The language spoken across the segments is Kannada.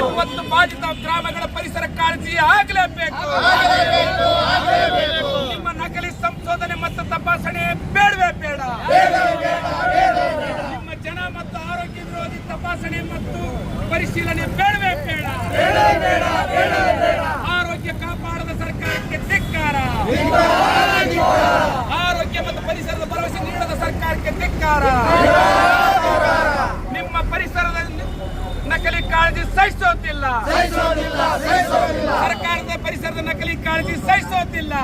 ಇಪ್ಪತ್ತು ಬಾಧಿತ ಗ್ರಾಮಗಳ ಪರಿಸರ ಕಾಳಜಿ ಆಗಲೇಬೇಕು. ನಿಮ್ಮ ನಕಲಿ ಸಂಶೋಧನೆ ಮತ್ತು ತಪಾಸಣೆ ಬೇಡವೇ ಬೇಡ. ನಿಮ್ಮ ಜನ ಮತ್ತು ಆರೋಗ್ಯ ವಿರೋಧಿ ತಪಾಸಣೆ ಮತ್ತು ಪರಿಶೀಲನೆ ಬೇಡವೇ ಬೇಡ. ಆರೋಗ್ಯ ಕಾಪಾಡದ ಸರ್ಕಾರಕ್ಕೆ ಧಿಕ್ಕಾರ. ಆರೋಗ್ಯ ಮತ್ತು ಪರಿಸರದ ಭರವಸೆ ನೀಡದ ಸರ್ಕಾರಕ್ಕೆ ಧಿಕ್ಕಾರ ನಿಮ್ಮ ಪರಿಸರದ ನಕಲಿ ಕಾಳಜಿ ಸಹಿಸೋದಿಲ್ಲ ಸರ್ಕಾರದ ಪರಿಸರದ ನಕಲಿ ಕಾಳಜಿ ಸಹಿಸೋದಿಲ್ಲ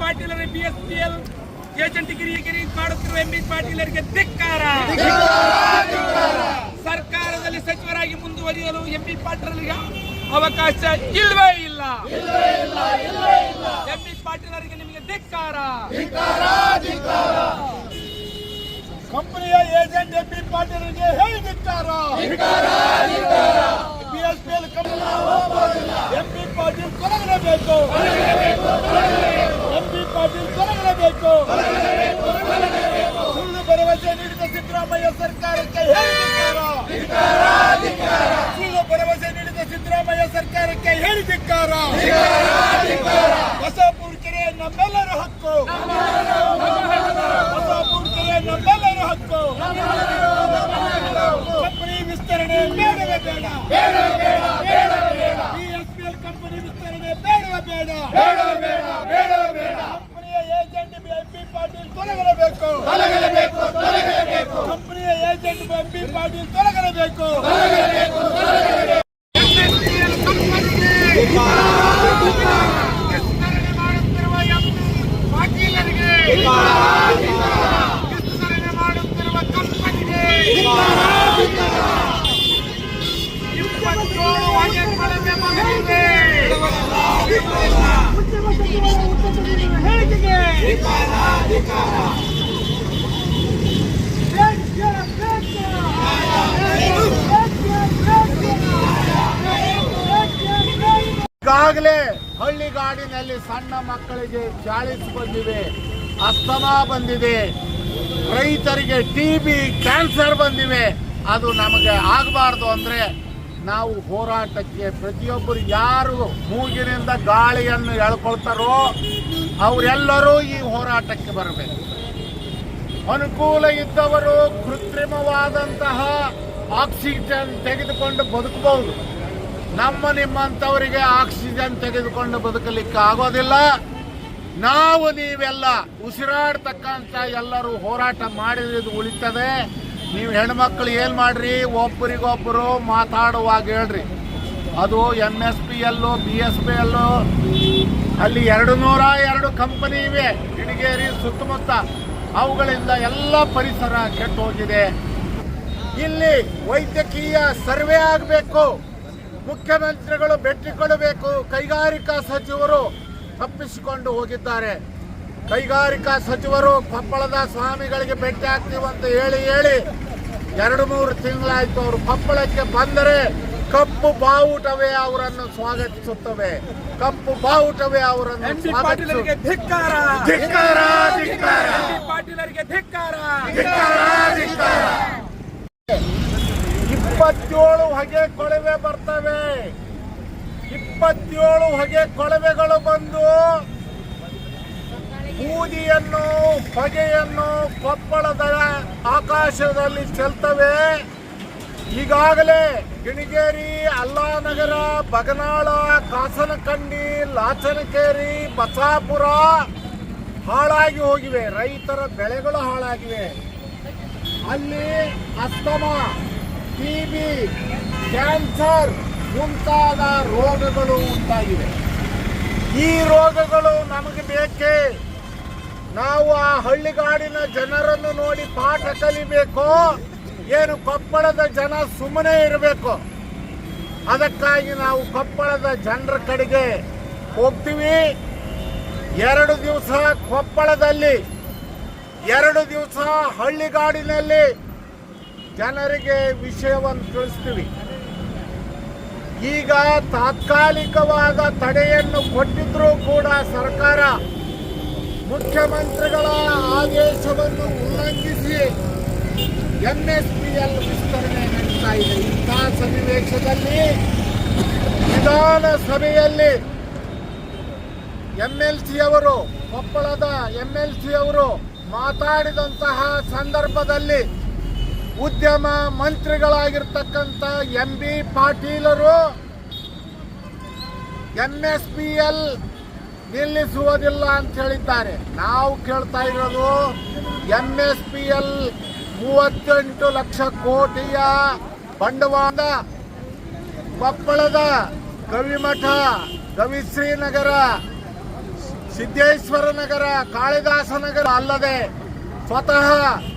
ಪಾಟೀಲರ ಬಿಎಸ್ಪಿಎಲ್ ಏಜೆಂಟ್ಗಿರಿ ಮಾಡುತ್ತಿರುವ ಎಂ ಬಿ ಪಾಟೀಲರಿಗೆ ಧಿಕ್ಕಾರ. ಸರ್ಕಾರದಲ್ಲಿ ಸಚಿವರಾಗಿ ಮುಂದುವರಿಯಲು ಎಂ ಬಿ ಪಾಟೀಲರಿಗೆ ಅವಕಾಶ ಇಲ್ವೇ ಇಲ್ಲ. ಎಂ ಬಿ ಪಾಟೀಲರಿಗೆ ನಿಮಗೆ ಧಿಕ್ಕಾರ. ಕಂಪನಿಯ ಏಜೆಂಟ್ ಎಂ ಪಿ ಪಾಟೀಲರಿಗೆ ಹೇಳಿ BSPL company M P Patil ತೊಲಗಲೇಬೇಕು M P Patil ತೊಲಗಲೇಬೇಕು ಸುಳ್ಳು ಭರವಸೆ ನೀಡಿದ ಸಿದ್ದರಾಮಯ್ಯ ಸರ್ಕಾರಕ್ಕೆ ಸುಳ್ಳು ಭರವಸೆ ನೀಡಿದ ಸಿದ್ದರಾಮಯ್ಯ ಸರ್ಕಾರಕ್ಕೆ ಹೇಳಿದಿದ್ದಾರ ಹೊಸ ಕೆರೆ ನಮ್ಮೆಲ್ಲರ ಹಕ್ಕು ಹೊಸಪುರ ಕೆರೆ ನಮ್ಮೆಲ್ಲರ ಹಕ್ಕು ಕಂಪನಿ ವಿಸ್ತರಣೆ ಬೇಡವೇ ಬೇಡ ಬಿಎಸ್ಪಿಎಲ್ ಕಂಪನಿ ವಿಸ್ತರಣೆ ಬೇಡವೇ ಬೇಡ. ಕಂಪನಿಯ ಏಜೆಂಟ್ ಎಂಪಿ ಪಾಟೀಲ್ ತೊಲಗಲೇಬೇಕು ಕಂಪನಿಯ ಏಜೆಂಟ್ ಎಂಪಿ ಪಾಟೀಲ್ ತೊಲಗಲೇಬೇಕು ವಿಸ್ತರಣೆ ಈಗಾಗಲೇ ಹಳ್ಳಿಗಾಡಿನಲ್ಲಿ ಸಣ್ಣ ಮಕ್ಕಳಿಗೆ ಚಾಳಿಸ್ ಬಂದಿವೆ, ಅಸ್ತಮಾ ಬಂದಿದೆ, ರೈತರಿಗೆ ಟಿ ಬಿ ಕ್ಯಾನ್ಸರ್ ಬಂದಿವೆ. ಅದು ನಮಗೆ ಆಗಬಾರ್ದು ಅಂದ್ರೆ ನಾವು ಹೋರಾಟಕ್ಕೆ ಪ್ರತಿಯೊಬ್ಬರು ಯಾರು ಮೂಗಿನಿಂದ ಗಾಳಿಯನ್ನು ಎಳ್ಕೊಳ್ತಾರೋ ಅವರೆಲ್ಲರೂ ಈ ಹೋರಾಟಕ್ಕೆ ಬರಬೇಕು. ಅನುಕೂಲ ಇದ್ದವರು ಕೃತ್ರಿಮವಾದಂತಹ ಆಕ್ಸಿಜನ್ ತೆಗೆದುಕೊಂಡು ಬದುಕಬಹುದು. ನಮ್ಮ ನಿಮ್ಮಂಥವರಿಗೆ ಆಕ್ಸಿಜನ್ ತೆಗೆದುಕೊಂಡು ಬದುಕಲಿಕ್ಕೆ ಆಗೋದಿಲ್ಲ. ನಾವು ನೀವೆಲ್ಲ ಉಸಿರಾಡ್ತಕ್ಕಂಥ ಎಲ್ಲರೂ ಹೋರಾಟ ಮಾಡಿದ್ರೆ ಉಳಿತದೆ. ನೀವು ಹೆಣ್ಮಕ್ಳು ಏನು ಮಾಡ್ರಿ? ಒಬ್ಬರಿಗೊಬ್ಬರು ಮಾತಾಡುವಾಗ ಹೇಳ್ರಿ. ಅದು ಎಂ ಎಸ್ ಪಿ ಎಲ್ಲೋ ಬಿ ಎಸ್ ಪಿ ಎಲ್ಲು ಅಲ್ಲಿ ಎರಡು ನೂರ ಎರಡು ಕಂಪನಿ ಇವೆ ಇಡಿಗೇರಿ ಸುತ್ತಮುತ್ತ. ಅವುಗಳಿಂದ ಎಲ್ಲ ಪರಿಸರ ಕೆಟ್ಟು ಹೋಗಿದೆ ಇಲ್ಲಿ ವೈದ್ಯಕೀಯ ಸರ್ವೆ ಆಗಬೇಕು. ಮುಖ್ಯಮಂತ್ರಿಗಳು ಭೇಟಿ ಕೊಡಬೇಕು ಕೈಗಾರಿಕಾ ಸಚಿವರು ತಪ್ಪಿಸಿಕೊಂಡು ಹೋಗಿದ್ದಾರೆ. ಕೈಗಾರಿಕಾ ಸಚಿವರು ಕೊಪ್ಪಳದ ಸ್ವಾಮಿಗಳಿಗೆ ಭೇಟಿ ಆಗ್ತೀವಿ ಅಂತ ಹೇಳಿ ಹೇಳಿ ಎರಡು ಮೂರು ತಿಂಗಳಾಯ್ತು. ಅವರು ಕೊಪ್ಪಳಕ್ಕೆ ಬಂದರೆ ಕಪ್ಪು ಬಾವುಟವೇ ಅವರನ್ನು ಸ್ವಾಗತಿಸುತ್ತವೆ. ಕಪ್ಪು ಬಾವುಟವೇ ಅವರನ್ನು ಪಾಟೀಲರಿಗೆ ಧಿಕ್ಕಾರ. ಧಿಕ್ಕಾರ ಧಿಕ್ಕಾರ. ಎಂ ಪಾಟೀಲರಿಗೆ ಧಿಕ್ಕಾರ. ಇಪ್ಪತ್ತೇಳು ಹೊಗೆ ಕೊಳವೆ ಬರ್ತವೆ. ಇಪ್ಪತ್ತೇಳು ಹೊಗೆ ಕೊಳವೆಗಳು ಬಂದು ಬೂದಿಯನ್ನು ಹೊಗೆಯನ್ನು ಕೊಪ್ಪಳದ ಆಕಾಶದಲ್ಲಿ ಚೆಲ್ತವೆ. ಈಗಾಗಲೇ ಗಿಣಿಗೇರಿ, ಅಲ್ಲಾನಗರ, ಬಗನಾಳ ಕಾಸನಕಂಡಿ ಲಾಚನಕೇರಿ, ಬಸಾಪುರ ಹಾಳಾಗಿ ಹೋಗಿವೆ. ರೈತರ ಬೆಳೆಗಳು ಹಾಳಾಗಿವೆ. ಅಲ್ಲಿ ಅಸ್ತಮ ಟಿಬಿ ಕ್ಯಾನ್ಸರ್ ಮುಂತಾದ ರೋಗಗಳು ಉಂಟಾಗಿವೆ. ಈ ರೋಗಗಳು ನಮಗೆ ಬೇಕೇ? ನಾವು ಆ ಹಳ್ಳಿಗಾಡಿನ ಜನರನ್ನು ನೋಡಿ ಪಾಠ ಕಲಿಬೇಕು? ಏನು ಕೊಪ್ಪಳದ ಜನ ಸುಮ್ಮನೆ ಇರಬೇಕು. ಅದಕ್ಕಾಗಿ ನಾವು ಕೊಪ್ಪಳದ ಜನರ ಕಡೆಗೆ ಹೋಗ್ತೀವಿ. ಎರಡು ದಿವಸ ಕೊಪ್ಪಳದಲ್ಲಿ, ಎರಡು ದಿವಸ ಹಳ್ಳಿಗಾಡಿನಲ್ಲಿ ಜನರಿಗೆ ವಿಷಯವನ್ನು ತಿಳಿಸ್ತೀವಿ. ಈಗ ತಾತ್ಕಾಲಿಕವಾದ ತಡೆಯನ್ನು ಕೊಟ್ಟಿದ್ರೂ ಕೂಡ ಸರ್ಕಾರ ಮುಖ್ಯಮಂತ್ರಿಗಳ ಆದೇಶವನ್ನು ಉಲ್ಲಂಘಿಸಿ ಎಂ ಎಸ್ ಪಿ ಎಲ್ ವಿಸ್ತರಣೆ ನಡೀತಾ ಇದೆ. ಇಂಥ ಸನ್ನಿವೇಶದಲ್ಲಿ ವಿಧಾನಸಭೆಯಲ್ಲಿ ಎಂ ಎಲ್ ಸಿ ಅವರು ಕೊಪ್ಪಳದ ಎಂ ಎಲ್ ಸಿ ಅವರು ಮಾತಾಡಿದಂತಹ ಸಂದರ್ಭದಲ್ಲಿ ಉದ್ಯಮ ಮಂತ್ರಿಗಳಾಗಿರ್ತಕ್ಕಂಥ ಎಂ ಬಿ ಪಾಟೀಲರು ಎನ್ ಎಸ್ ಪಿ ಎಲ್ ನಿಲ್ಲಿಸುವುದಿಲ್ಲ ಅಂತ ಹೇಳಿದ್ದಾರೆ. ನಾವು ಕೇಳ್ತಾ ಇರೋದು ಎಂ ಎಸ್ ಪಿ ಎಲ್ ಮೂವತ್ತೆಂಟು ಲಕ್ಷ ಕೋಟಿಯ ಬಂಡವಾಳ ಕೊಪ್ಪಳದ ಕವಿಮಠ ಕವಿಶ್ರೀನಗರ ಸಿದ್ದೇಶ್ವರ ನಗರ, ಕಾಳಿದಾಸ ನಗರ ಅಲ್ಲದೆ ಸ್ವತಃ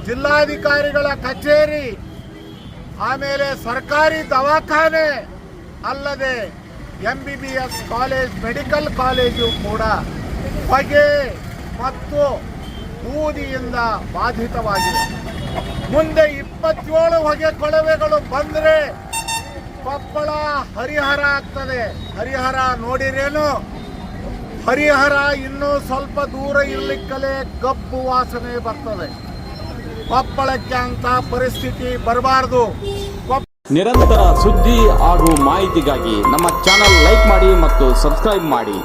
ಜಿಲ್ಲಾಧಿಕಾರಿಗಳ ಕಚೇರಿ, ಆಮೇಲೆ ಸರ್ಕಾರಿ ದವಾಖಾನೆ ಅಲ್ಲದೆ M B B S college medical college ಕೂಡ ಹೊಗೆ ಮತ್ತು ಬೂದಿಯಿಂದ ಬಾಧಿತವಾಗಿದೆ. ಮುಂದೆ ಇಪ್ಪತ್ತೇಳು ಹೊಗೆ ಕೊಳವೆಗಳು ಬಂದರೆ ಕೊಪ್ಪಳ ಹರಿಹರ ಆಗ್ತದೆ. ಹರಿಹರ ನೋಡಿರೇನು? ಹರಿಹರ ಇನ್ನೂ ಸ್ವಲ್ಪ ದೂರ ಇರ್ಲಿಕ್ಕಲೇ ಕಪ್ಪು ವಾಸನೆ ಬರ್ತದೆ. ಕೊಪ್ಪಳಕ್ಕೆ ಅಂತ ಪರಿಸ್ಥಿತಿ ಬರಬಾರದು. ನಿರಂತರ ಸುದ್ದಿ ಹಾಗೂ ಮಾಹಿತಿಗಾಗಿ ನಮ್ಮ ಚಾನಲ್ ಲೈಕ್ ಮಾಡಿ ಮತ್ತು ಸಬ್ಸ್ಕ್ರೈಬ್ ಮಾಡಿ.